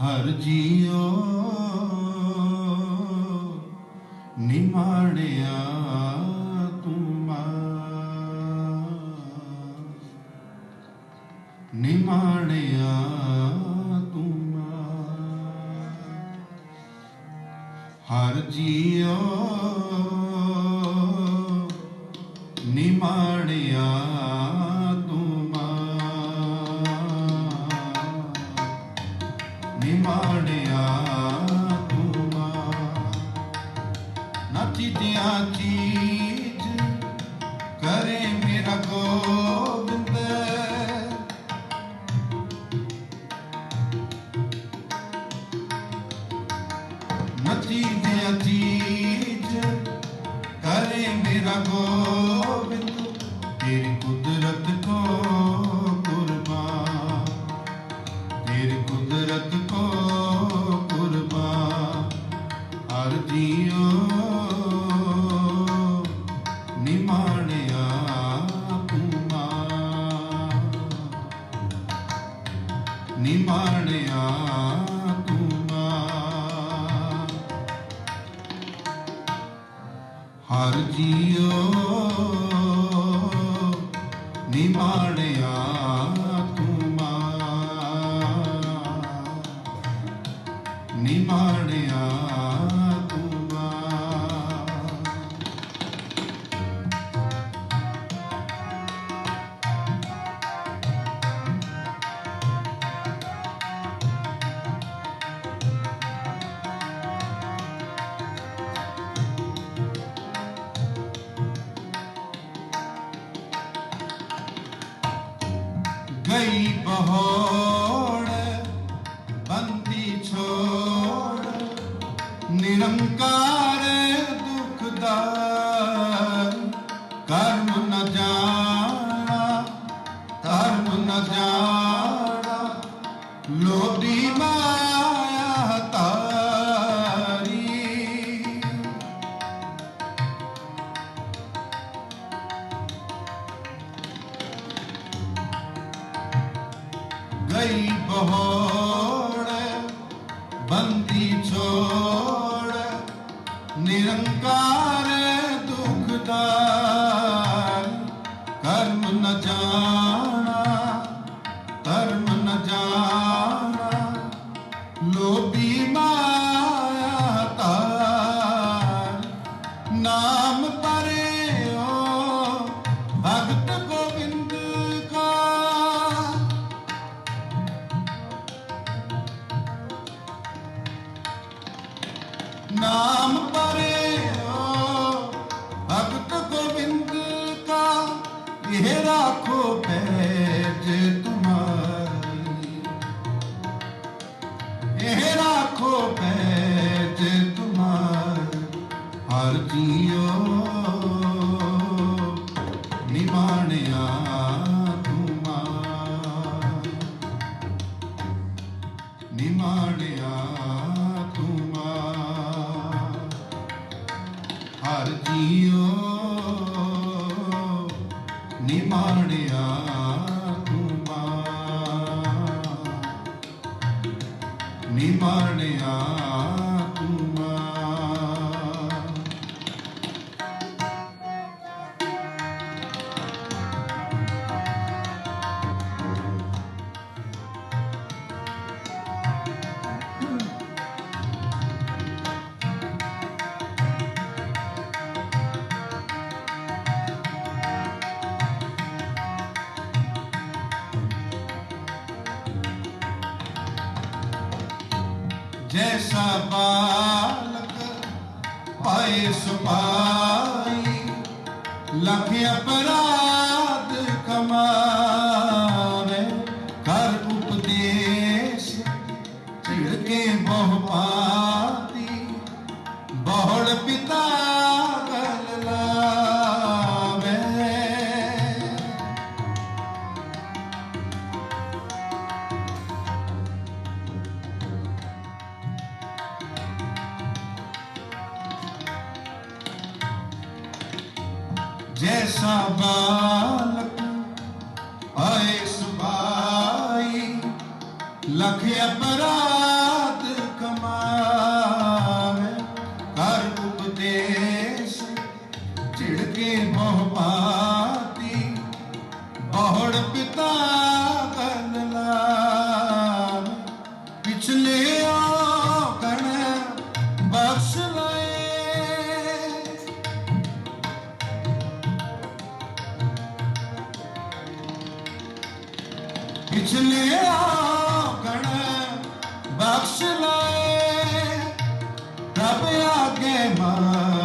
ਹਰ ਜੀਓ। ਨਿਮਾਣਿਆ ਤੁਮਾ ਤੂੰ ਤੁਮਾ ਹਰ ਜੀਓ। அபிமான गई बहुत ey ਇਹ ਰਾਖੋ ਪੈਜ ਤੁਮਾਰ ਹਰ ਜੀਓ ਨਿਮਾਣਿਆ ਜੈਸਾ ਬਾਲਕ ਪਾਏ ਸੁਪਾਈ ਲਖ ਅਪਰਾਧ ਕੇ ਮੋਹ ਪਾਤੀ ਬਹੁੜ ਪਿਤਾ ਕਨ ਲਾਮ ਪਿਛਲੇ ਬਖਸ਼ ਲਏ। ਪਿਛਲੇ ਆਗਣ ਬਖਸ਼ ਲਏ। ਰੱਬ ਆਗੇ ਮਾਂ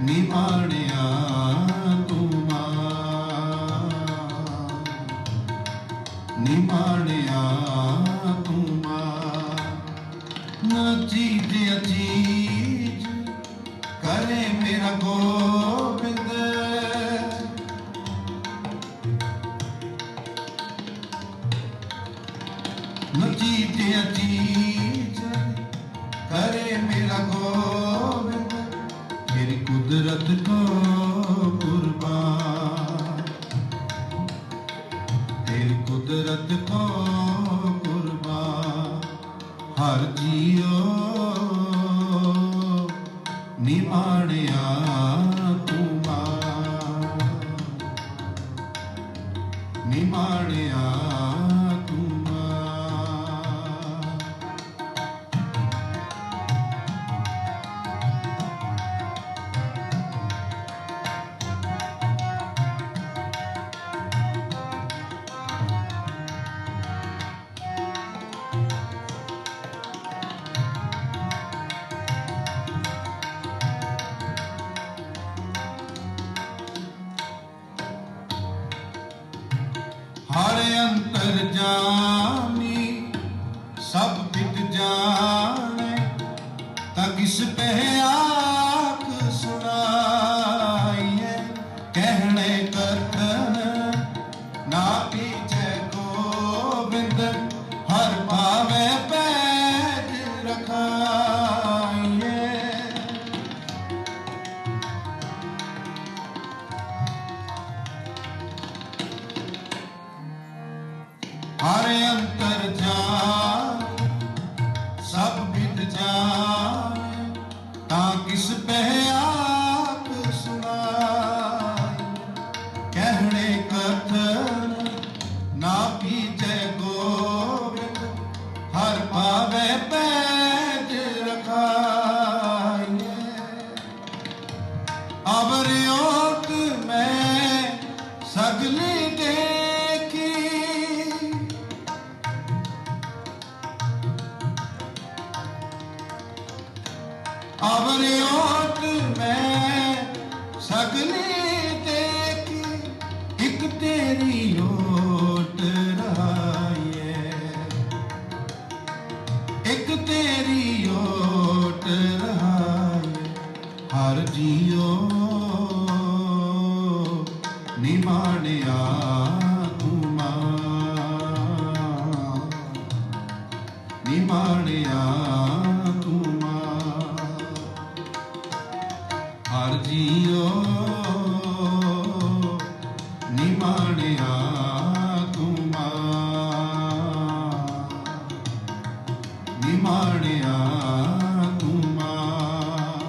ਨਿਮਾਣਿਆ ਤੂੰ ਨਿਮਾਣਿਆ ਤੂੰ ਮਾਂ ਨਾ ਚੀਜ਼ ਅਚੀਜ਼ ਕਰੇ ਮੇਰਾ ਗੋਬਿੰਦ ਨਾ ਚੀਜ਼ ਅਚੀਜ਼ ਕਰੇ ਮੇਰਾ ਗੋਬਿੰਦ ਤੇਰੀ ਕੁਦਰਤ ਸਭ ਬਿਤ ਜਾਣੇ ਤਾਂ ਕਿਸ ਪਹਿ ਆਖ ਸੁਣਾਈਏ। ਕਹਿਣੇ ਕਥਨ ਨਾ ਪੀਛੇ ਗੋਬਿੰਦ, ਹਰ ਭਾਵੇ ਪੈਜ ਰਖਾਈਏ। ਹਰ ਅੰਤਰ ਜਾਣ I believed in ਨਿਮਾਣਿਆ ਤੂੰ ਮਾਂ। ਨਿਮਾਣਿਆ ਤੂੰ ਮਾਂ। ਹਰ ਜੀਓ ਨਿਮਾਣਿਆ ਤੂੰ ਮਾਂ। ਨਿਮਾਣਿਆ ਤੂੰ ਮਾਂ।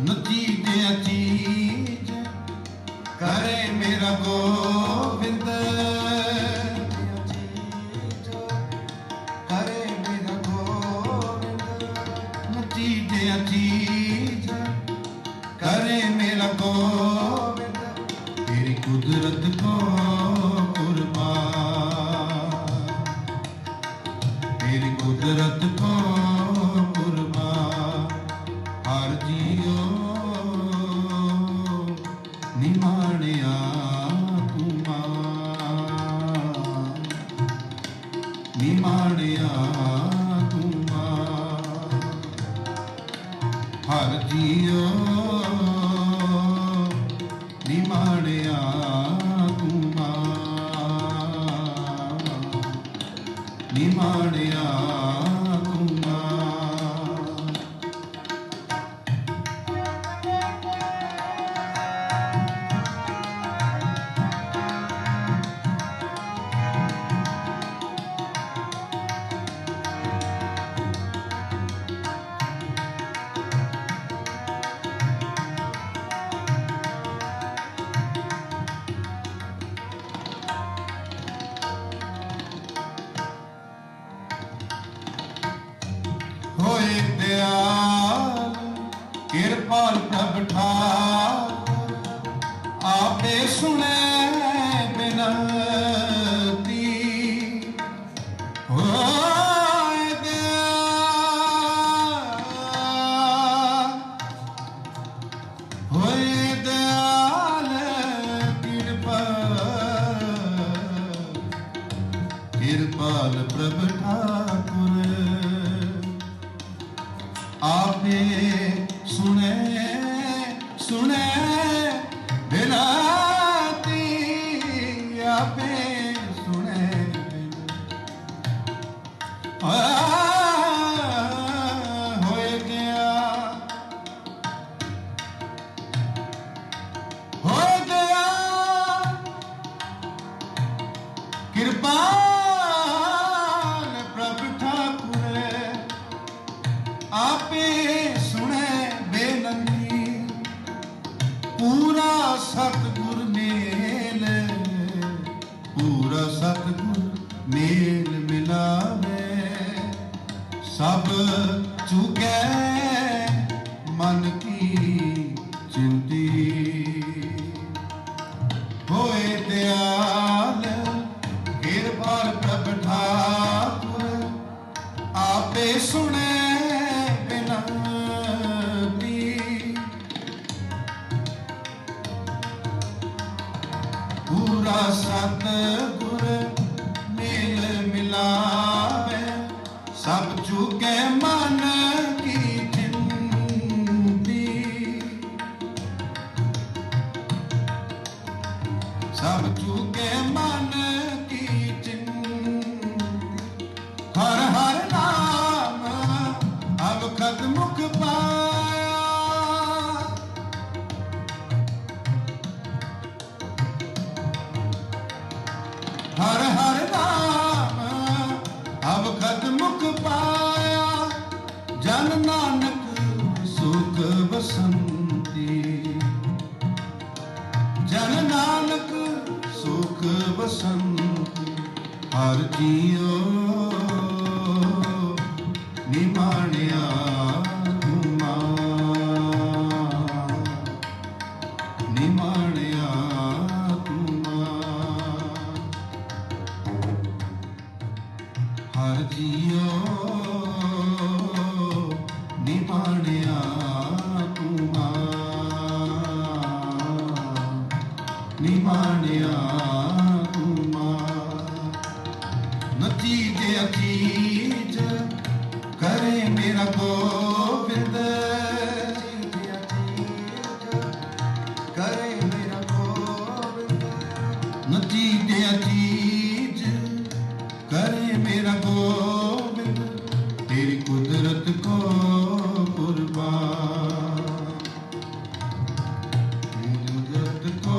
ਨਤੀਜੇ ਕਰੇ ਹੋਏ ਦਿਆਲ ਕਿਰਪਾਲ ਪ੍ਰਭ ਠਾਰ ਆਪੇ ਸੁਣੇ ਬਿਨਤੀ। ਹੋਏ ਦਿਆਲ ਹੋਏ ਦਿਆਲ, ਕਿਰਪਾ। ਕਿਰਪਾਲ ਪ੍ਰਭ ਠਾਕੁਰ ਆਪੇ ਸੁਣੇ ਹੋਏ ਦਿਆਲ ਸਭ ਚੁਕੇ ਮਨ ਕੀ ਚਿੰਤੀ ਹਰ ਹਰ ਨਾਮ ਅਬ ਖਤ ਮੁਖ ਪਾਇਆ। ਹਰ ਹਰ ਨਾਮ ਅਬ ਖਤ ਮੁਖ ਪਾਇਆ। ਜਨ ਨਾਨਕ ਹਰ ਜੀਓ ਨਿਮਾਣਿਆ ਤੁਮਾ ਨਿਮਾਣਿਆ ਤੁਮਾ ਹਰ ਜੀਓ। ਨਿਮਾਣਿਆ ਕਰੇ ਮੇਰਾ ਗੋਬਿੰਦ, ਤੇਰੀ ਕੁਦਰਤ ਕੋ ਕੁਰਬਾਨ। ਕੁਦਰਤ ਕੋ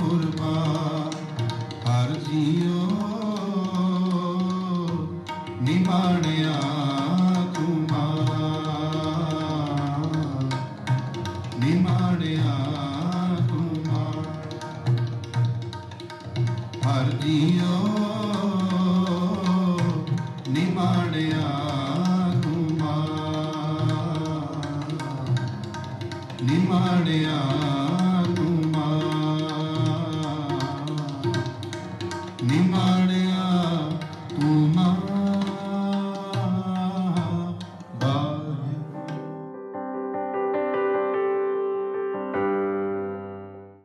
ਕੁਰਬਾਨ ਹਰ ਜੀਓ, ਨਿਮਾਣਿਆ ਤੁਮਾ ਨਿਮਾਣਿਆ ਤੁਮਾ ਹਰ ਜੀਓ। ਨਿਮਾਣਿਆ ਤੁਮਾ ਨਿਮਾਣਿਆ